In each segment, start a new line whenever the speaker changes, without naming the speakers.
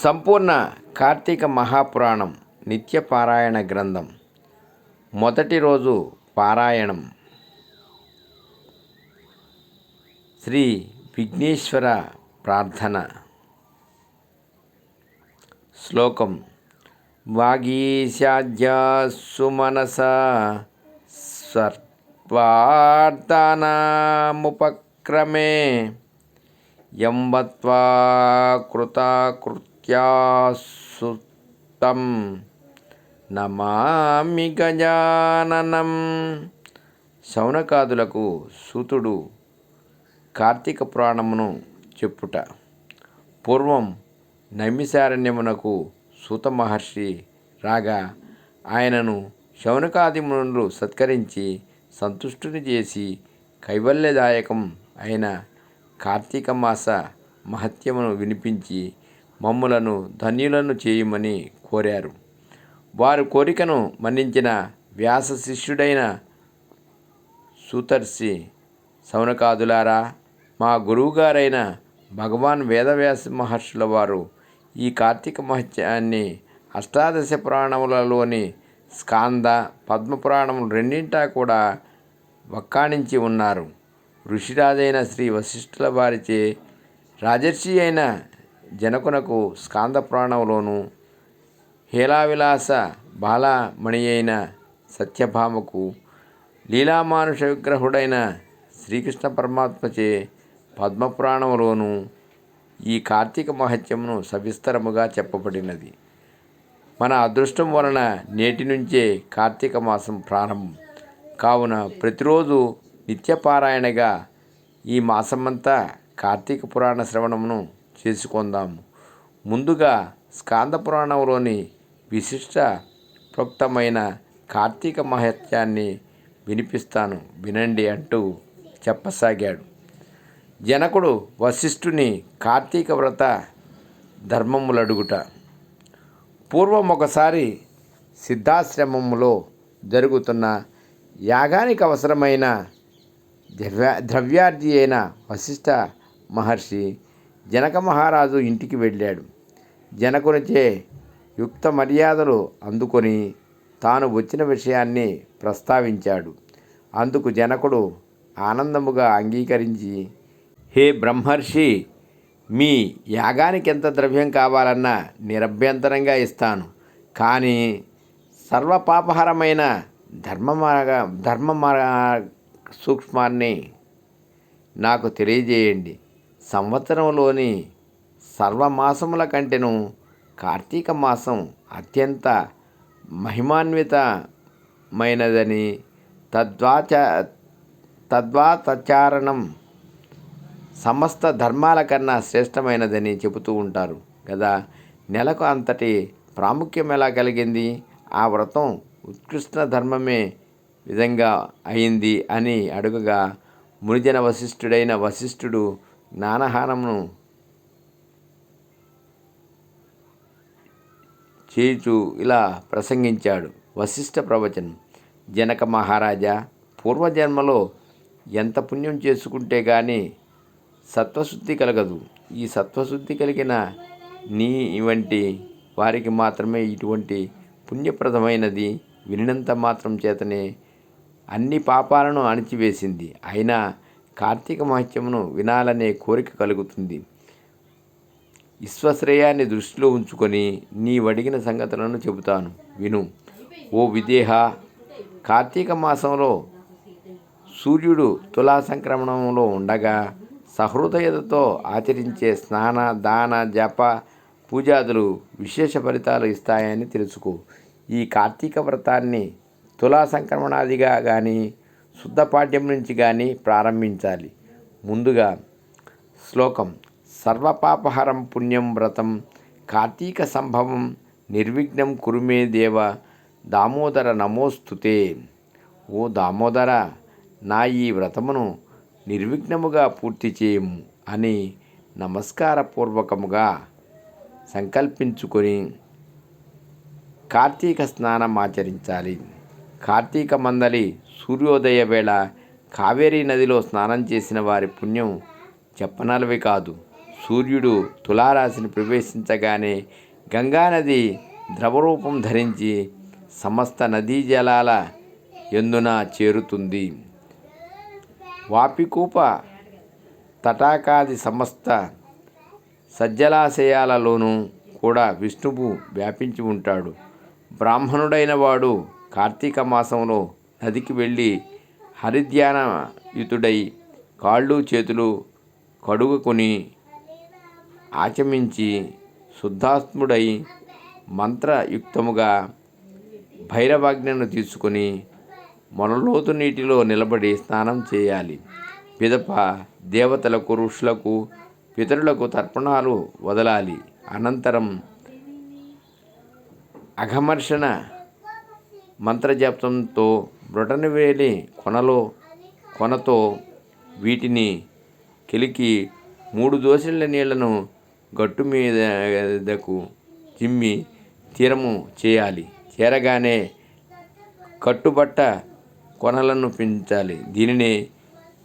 సంపూర్ణ కార్తీక మహాపురాణం నిత్య పారాయణ గ్రంథం. మొదటి రోజు పారాయణం. శ్రీ విఘ్నేశ్వర ప్రార్థన. శ్లోకం. వాగీశాధ్య సుమనస ఎంబత్వా యంబత్వా కృతాకృత్యాసుతం నమామి గజాననం. శౌనకాదులకు సూతుడు కార్తీక పురాణమును చెప్పుట. పూర్వం నైమిసారణ్యమునకు సూత మహర్షి రాగా ఆయనను శౌనకాదిమునులు సత్కరించి సంతుష్టుని చేసి కైవల్యదాయకం అయిన కార్తీక మాస మహత్యమును వినిపించి మమ్ములను ధన్యులను చేయమని కోరారు. వారి కోరికను మన్నించిన వ్యాస శిష్యుడైన సూతర్షి సౌనకాదులారా మా గురువుగారైన భగవాన్ వేదవ్యాస మహర్షుల వారు ఈ కార్తీక మహత్యాన్ని అష్టాదశ పురాణములలోని స్కాంద పద్మపురాణములు రెండింటా కూడా వక్కాణించి ఉన్నారు. ఋషిరాజైన శ్రీ వశిష్ఠుల వారిచే రాజర్షి అయిన జనకునకు స్కాంద పురాణంలోను హేలావిలాస బాలామణి అయిన సత్యభామకు లీలామానుష విగ్రహుడైన శ్రీకృష్ణ పరమాత్మచే పద్మపురాణంలోను ఈ కార్తీక మహత్యమును సవిస్తరముగా చెప్పబడినది. మన అదృష్టం వలన నేటి నుంచే కార్తీక మాసం ప్రారంభం. కావున ప్రతిరోజు నిత్యపారాయణగా ఈ మాసమంతా కార్తీక పురాణ శ్రవణమును చేసుకుందాము. ముందుగా స్కాంద పురాణంలోని విశిష్ట ప్రోక్తమైన కార్తీక మహత్యాన్ని వినిపిస్తాను. వినండి అంటూ చెప్పసాగాడు. జనకుడు వశిష్ఠుని కార్తీక వ్రత ధర్మములడుగుట. పూర్వం ఒకసారి సిద్ధాశ్రమములో జరుగుతున్న యాగానికి అవసరమైన ద్రవ్య ద్రవ్యార్థి అయిన వశిష్ఠ మహర్షి జనక మహారాజు ఇంటికి వెళ్ళాడు. జనకునిచే యుక్త మర్యాదలు అందుకొని తాను వచ్చిన విషయాన్ని ప్రస్తావించాడు. అందుకు జనకుడు ఆనందముగా అంగీకరించి హే బ్రహ్మర్షి మీ యాగానికి ఎంత ద్రవ్యం కావాలన్నా నిరభ్యంతరంగా ఇస్తాను. కానీ సర్వపాపహరమైన ధర్మమార్గ ధర్మ సూక్ష్మాన్ని నాకు తెలియజేయండి. సంవత్సరంలోని సర్వమాసముల కంటేను కార్తీక మాసం అత్యంత మహిమాన్వితమైనదని తద్వాచ తద్వాతచారణం సమస్త ధర్మాల కన్నా శ్రేష్టమైనదని చెబుతూ ఉంటారు కదా నెలకు అంతటి ప్రాముఖ్యం ఎలా కలిగింది? ఆ వ్రతం ఉత్కృష్ట ధర్మమే విధంగా అయింది అని అడుగగా మునిజన వశిష్ఠుడైన వశిష్ఠుడు జ్ఞానహానమును చేయుచు ఇలా ప్రసంగించాడు వశిష్ఠ ప్రవచనం. జనక మహారాజా పూర్వజన్మలో ఎంత పుణ్యం చేసుకుంటే కానీ సత్వశుద్ధి కలగదు. ఈ సత్వశుద్ధి కలిగిన నీ వంటి వారికి మాత్రమే ఇటువంటి పుణ్యప్రదమైనది వినినంత మాత్రం చేతనే అన్ని పాపాలను అణిచివేసింది. అయినా కార్తీక మహత్యమును వినాలనే కోరిక కలుగుతుంది. విశ్వశ్రేయాన్ని దృష్టిలో ఉంచుకొని నీవడిగిన సంగతులను చెబుతాను. విను. ఓ విదేహ! కార్తీక మాసంలో సూర్యుడు తులా సంక్రమణంలో ఉండగా సహృదయతతో ఆచరించే స్నాన దాన జప పూజాదులు విశేష ఫలితాలు ఇస్తాయని తెలుసుకో. ఈ కార్తీక వ్రతాన్ని తులా సంక్రమణాదిగా కానీ శుద్ధపాఠ్యం నుంచి కానీ ప్రారంభించాలి. ముందుగా శ్లోకం సర్వపాపహరం పుణ్యం వ్రతం కార్తీక సంభవం నిర్విఘ్నం కురుమే దేవ దామోదర నమోస్తుతే. ఓ దామోదర నా ఈ వ్రతమును నిర్విఘ్నముగా పూర్తి చేయము అని నమస్కారపూర్వకముగా సంకల్పించుకొని కార్తీక స్నానం ఆచరించాలి. కార్తీక మందలి సూర్యోదయ వేళ కావేరీ నదిలో స్నానం చేసిన వారి పుణ్యం చెప్పనలవి కాదు. సూర్యుడు తులారాశిని ప్రవేశించగానే గంగానది ద్రవరూపం ధరించి సమస్త నదీ జలాల ఎందున చేరుతుంది. వాపికూప తటాకాది సమస్త సజ్జలాశయాలలోనూ కూడా విష్ణువు వ్యాపించి ఉంటాడు. బ్రాహ్మణుడైన వాడు కార్తీక మాసంలో నదికి వెళ్ళి హరిధ్యానయుతుడై కాళ్ళు చేతులు కడుగుకొని ఆచమించి శుద్ధాత్ముడై మంత్రయుక్తముగా భైరవాజ్ఞను తీసుకొని మొనలోతు నీటిలో నిలబడి స్నానం చేయాలి. పిదప దేవతలకు ఋషులకు పితరులకు తర్పణాలు వదలాలి. అనంతరం అఘమర్షణ మంత్రజాప్తంతో బ్రొటనవేలి కొనలో కొనతో వీటిని కెలికి మూడు దోసిళ్ళ నీళ్ళను గట్టు మీదకు చిమ్మి తీరము చేయాలి. చేరగానే కట్టుబట్ట కొనలను పెంచాలి. దీనిని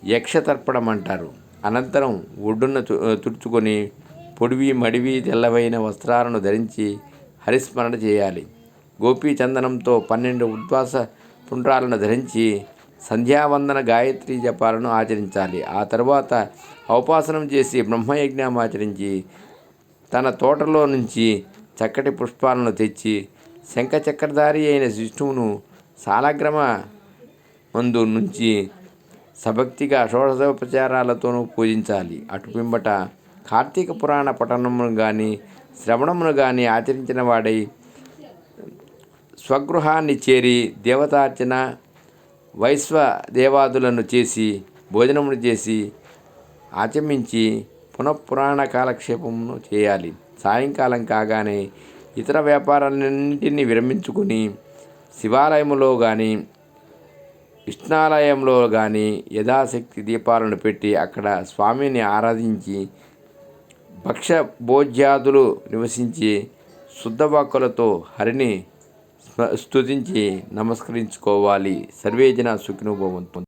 యక్షతర్పణం అంటారు అనంతరం ఒడ్డున తు- తుడుచుకొని పొడివి మడివి తెల్లవైన వస్త్రాలను ధరించి హరిస్మరణ చేయాలి. గోపీచందనంతో పన్నెండు ఉద్వాస పుండ్రాలను ధరించి సంధ్యావందన గాయత్రి జపాలను ఆచరించాలి. ఆ తరువాత ఔపాసనం చేసి బ్రహ్మయజ్ఞం ఆచరించి తన తోటలో నుంచి చక్కటి పుష్పాలను తెచ్చి శంఖచక్రధారి అయిన విష్ణువును సాలగ్రమ మందు నుంచి సభక్తిగా షోడశోపచారాలతోనూ పూజించాలి. అటు కార్తీక పురాణ పఠనమును కానీ శ్రవణమును కానీ ఆచరించిన వాడై స్వగృహాన్ని చేరి దేవతార్చన వైశ్వ దేవాదులను చేసి భోజనమును చేసి ఆచమించి పునఃపురాణ కాలక్షేపమును చేయాలి. సాయంకాలం కాగానే ఇతర వ్యాపారాలన్నింటినీ విరమించుకుని శివాలయంలో కానీ విష్ణాలయంలో కానీ యథాశక్తి దీపాలను పెట్టి అక్కడ స్వామిని ఆరాధించి భక్ష భోజ్యాదులు నివసించి శుద్ధవాక్కులతో హరిని స్తుతించి నమస్కరించుకోవాలి. సర్వేజన సుఖినుభవంతు